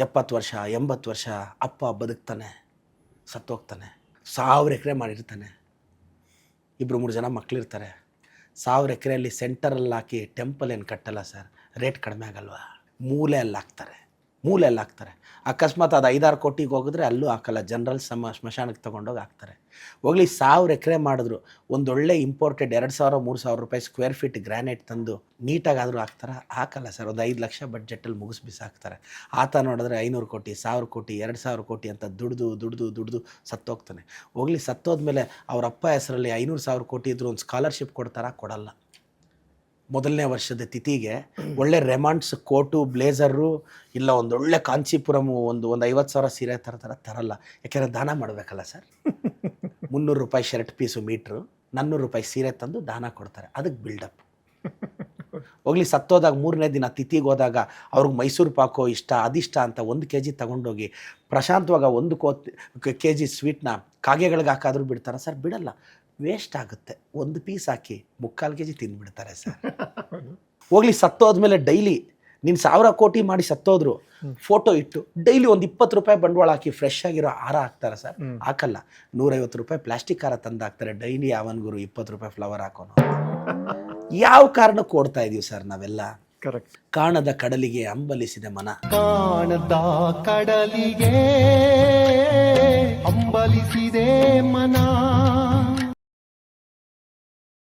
ಎಪ್ಪತ್ತು ವರ್ಷ, ಎಂಬತ್ತು ವರ್ಷ ಅಪ್ಪ ಬದುಕ್ತಾನೆ, ಸತ್ತೋಗ್ತಾನೆ, ಸಾವಿರ ಎಕರೆ ಮಾಡಿರ್ತಾನೆ. ಇಬ್ಬರು ಮೂರು ಜನ ಮಕ್ಕಳಿರ್ತಾರೆ ಸಾವಿರ ಎಕರೆಯಲ್ಲಿ ಸೆಂಟರಲ್ಲಿ ಹಾಕಿ ಟೆಂಪಲ್ ಏನು ಕಟ್ಟಲ್ಲ ಸರ್? ರೇಟ್ ಕಡಿಮೆ ಆಗಲ್ವಾ? ಮೂಲೆಯಲ್ಲಿ ಹಾಕ್ತಾರೆ ಮೂಲೆಯಲ್ಲಿ ಹಾಕ್ತಾರೆ. ಅಕಸ್ಮಾತ್ ಅದು ಐದಾರು ಕೋಟಿಗೆ ಹೋಗಿದ್ರೆ ಅಲ್ಲೂ ಹಾಕಲ್ಲ. ಜನರಲ್ ಸಮ, ಸ್ಮಶಾನಕ್ಕೆ ತೊಗೊಂಡೋಗಿ ಹಾಕ್ತಾರೆ. ಹೋಗ್ಲಿ, ಸಾವಿರ ಎಕರೆ ಮಾಡಿದ್ರು. ಒಂದೊಳ್ಳೆ ಇಂಪೋರ್ಟೆಡ್ ಎರಡು ಸಾವಿರ, ಮೂರು ಸಾವಿರ ರೂಪಾಯಿ ಸ್ಕ್ವೇರ್ ಫೀಟ್ ಗ್ರಾನೈಟ್ ತಂದು ನೀಟಾಗಾದರೂ ಹಾಕ್ತಾರೆ? ಹಾಕಲ್ಲ ಸರ್. ಒಂದು ಐದು ಲಕ್ಷ ಬಡ್ಜೆಟಲ್ಲಿ ಮುಗಿಸ್ ಬಿಸಾಕ್ತಾರೆ. ಆತ ನೋಡಿದ್ರೆ ಐನೂರು ಕೋಟಿ, ಸಾವಿರ ಕೋಟಿ, ಎರಡು ಸಾವಿರ ಕೋಟಿ ಅಂತ ದುಡ್ದು ದುಡ್ದು ದುಡ್ದು ಸತ್ತೋಗ್ತಾನೆ. ಹೋಗ್ಲಿ, ಸತ್ತೋದ್ಮೇಲೆ ಅವ್ರ ಅಪ್ಪ ಹೆಸರಲ್ಲಿ ಐನೂರು ಸಾವಿರ ಕೋಟಿ ಇದ್ದರೂ ಒಂದು ಸ್ಕಾಲರ್ಶಿಪ್ ಕೊಡ್ತಾರಾ? ಕೊಡಲ್ಲ. ಮೊದಲನೇ ವರ್ಷದ ತಿಥಿಗೆ ಒಳ್ಳೆ ರೆಮಾಂಡ್ಸ್ ಕೋಟು ಬ್ಲೇಸರು ಇಲ್ಲ ಒಂದೊಳ್ಳೆ ಕಾಂಚೀಪುರಮು ಒಂದು ಒಂದು ಐವತ್ತು ಸಾವಿರ ಸೀರೆ ತರ್ತಾರ ತರಲ್ಲ. ಯಾಕೆಂದರೆ ದಾನ ಮಾಡಬೇಕಲ್ಲ ಸರ್? ಮುನ್ನೂರು ರೂಪಾಯಿ ಶರ್ಟ್ ಪೀಸು ಮೀಟ್ರು ನಾನ್ನೂರು ರೂಪಾಯಿ ಸೀರೆ ತಂದು ದಾನ ಕೊಡ್ತಾರೆ. ಅದಕ್ಕೆ ಬಿಲ್ಡಪ್ ಹೋಗ್ಲಿ ಸತ್ತೋದಾಗ ಮೂರನೇ ದಿನ ತಿಥಿಗೆ ಹೋದಾಗ ಅವ್ರಿಗೆ ಮೈಸೂರು ಪಾಕೋ ಇಷ್ಟ ಅದಿಷ್ಟ ಅಂತ ಒಂದು ಕೆ ಜಿ ತಗೊಂಡೋಗಿ ಪ್ರಶಾಂತವಾಗ ಒಂದು ಕೋ ಕೆ ಜಿ ಸ್ವೀಟ್ನ ಕಾಗೆಗಳಿಗೆ ಹಾಕಾದ್ರೂ ಬಿಡ್ತಾರೆ ಸರ್? ಬಿಡಲ್ಲ. ವೇಸ್ಟ್ ಆಗುತ್ತೆ. ಒಂದು ಪೀಸ್ ಹಾಕಿ ಮುಕ್ಕಾಲು ಕೆ ಜಿ ತಿಂದ್ಬಿಡ್ತಾರೆ ಸರ್ ಹೋಗ್ಲಿ ಸತ್ತೋದ್ಮೇಲೆ ಡೈಲಿ ನೀನು ಸಾವಿರ ಕೋಟಿ ಮಾಡಿ ಸತ್ತೋದ್ರು ಫೋಟೋ ಇಟ್ಟು ಡೈಲಿ ಒಂದು ಇಪ್ಪತ್ತು ರೂಪಾಯಿ ಬಂಡವಾಳ ಹಾಕಿ ಫ್ರೆಶ್ ಆಗಿರೋ ಹಾರ ಹಾಕ್ತಾರೆ ಸರ್. ಹಾಕಲ್ಲ ನೂರೈವತ್ತು ರೂಪಾಯಿ ಪ್ಲಾಸ್ಟಿಕ್ ಹಾರ ತಂದು ಹಾಕ್ತಾರೆ ಡೈಲಿ ಯಾವನ್ ಗುರು ಇಪ್ಪತ್ತು ರೂಪಾಯಿ ಫ್ಲವರ್ ಹಾಕೋನು. ಯಾವ ಕಾರಣಕ್ಕೆ ಓಡ್ತಾ ಇದೀವಿ ಸರ್ ನಾವೆಲ್ಲ? ಕರೆಕ್ಟ್ ಕಾಣದ ಕಡಲಿಗೆ ಅಂಬಲಿಸಿದ ಮನ. ಕಾಣದ ಕಡಲಿಗೆ ಅಂಬಲಿಸಿದೆ ಮನ.